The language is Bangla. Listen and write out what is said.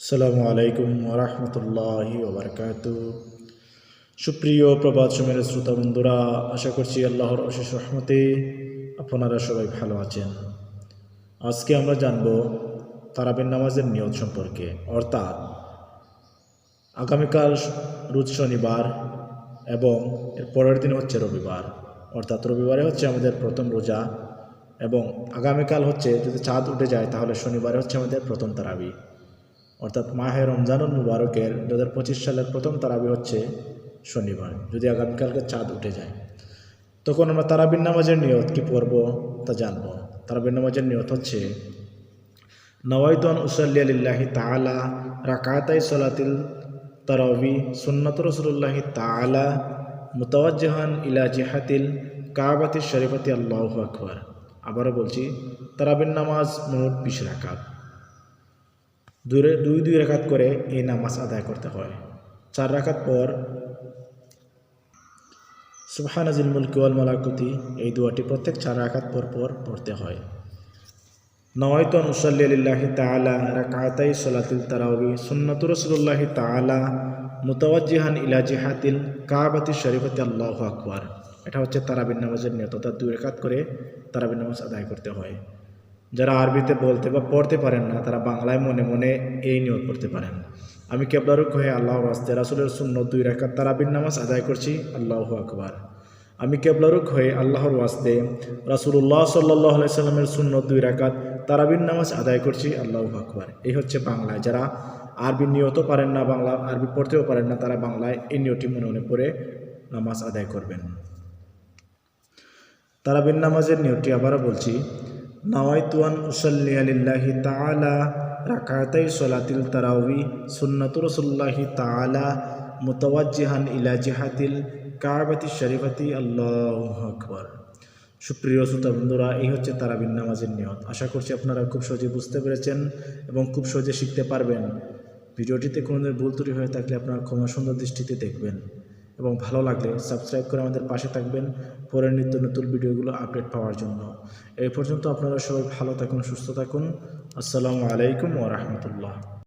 আসসালামু আলাইকুম ওরহমতুল্লাহি ওবরকাত সুপ্রিয় প্রবাদ সময়ের শ্রোতা বন্ধুরা, আশা করছি আল্লাহর অশেষ রহমতে আপনারা সবাই ভালো আছেন। আজকে আমরা জানব তারাবিন নামাজের নিয়ত সম্পর্কে। অর্থাৎ আগামীকাল রোজ শনিবার এবং এর পরের দিন হচ্ছে রবিবার। অর্থাৎ রবিবারে হচ্ছে আমাদের প্রথম রোজা এবং আগামীকাল হচ্ছে যদি চাঁদ উঠে যায় তাহলে শনিবারে হচ্ছে আমাদের প্রথম তারাবি। অর্থাৎ মাহে রমজানুল মুবারকের দু হাজার পঁচিশ সালের প্রথম তারাবি হচ্ছে শনিবার, যদি আগামীকালকে চাঁদ উঠে যায়। তখন আমরা তারাবিন নামাজের নিয়ত কি পড়ব তা জানব। তারাবিন নামাজের নিয়ত হচ্ছে, নওয়াইতন উসল্লি আলিল্লাহি তালা রাকাতাই সলাতিল তারাবি সুন্নত রসুল্লাহি তালা মুতাওয়াজ্জাহান ইলা জিহাতিল কাবাতি শরীফাতি আল্লাহ আকবর। আবারও বলছি তারাবিন নামাজ মোট বিশ রাকাত। দুই দুই দুই রেখাত করে এই নামাজ আদায় করতে হয়। চার রাখাত পর সুবহানাজিল মুলকি ওয়াল মালাকুতি, এই দুয়াটি প্রত্যেক চার রাকাত পর পর পড়তে হয়। নওয়াইতু আন উসাল্লি লিল্লাহি তাআলা রাকাতাই সালাতিল তারাবি সুন্নাতু রাসূলুল্লাহি তাআলা মুতাওয়াজ্জিহান ইলা জিহাতিল কাবাতি শরীফাতি, আল্লাহু আকবার। এটা হচ্ছে তারাবিন নামাজের নিয়ত। অর্থাৎ দুই রেখাত করে তারাবিন নামাজ আদায় করতে হয়। যারা আরবিতে বলতে বা পড়তে পারেন না, তারা বাংলায় মনে মনে এই নিয়ত পড়তে পারেন। আমি কেবলারুক হয়ে আল্লাহর আস্তে রাসুলের শূন্য দুই রাকাত তারাবিন নামাজ আদায় করছি। আল্লাহ আকবার। আমি কেবলারুক হয়ে আল্লাহর ওয়াস্তে রাসুল্লাহ সাল্লাহ সাল্লামের শূন্য দুই রাকাত তারাবিন নামাজ আদায় করছি। আল্লাহ আকবার। এই হচ্ছে বাংলায়। যারা আরবি নিয়ত পারেন না, বাংলা, আরবি পড়তেও পারেন না, তারা বাংলায় এই নিয়তটি মনে মনে পড়ে নামাজ আদায় করবেন। তারাবিন নামাজের নিয়তটি আবারও বলছি নাওয়াইতুয়ান উসল্লি আলিল্লাহি তাআলা, রাকাতাই সলাতিল তারাউই সুন্নাতু রাসূলুল্লাহি তাআলা, মুতাওয়াজ্জিহান ইলা জিহাতিল কাবাতি শরীফাতি। আল্লাহু আকবার। সুপ্রিয় শ্রোতা বন্ধুরা, এই হচ্ছে তারাবিন নামাজের নিয়ত। আশা করছি আপনারা খুব সহজে বুঝতে পেরেছেন এবং খুব সহজে শিখতে পারবেন। ভিডিওটিতে কোনো ভুল ত্রুটি হয়ে থাকলে আপনারা ক্ষমা সুন্দর দৃষ্টিতে দেখবেন। এবং ভালো লাগলে সাবস্ক্রাইব করে আমাদের পাশে থাকবেন পরের নিত্য নতুন ভিডিওগুলো আপডেট পাওয়ার জন্য। এই পর্যন্ত আপনারা সবাই ভালো থাকুন, সুস্থ থাকুন। আসসালামু আলাইকুম ওয়া রাহমাতুল্লাহ।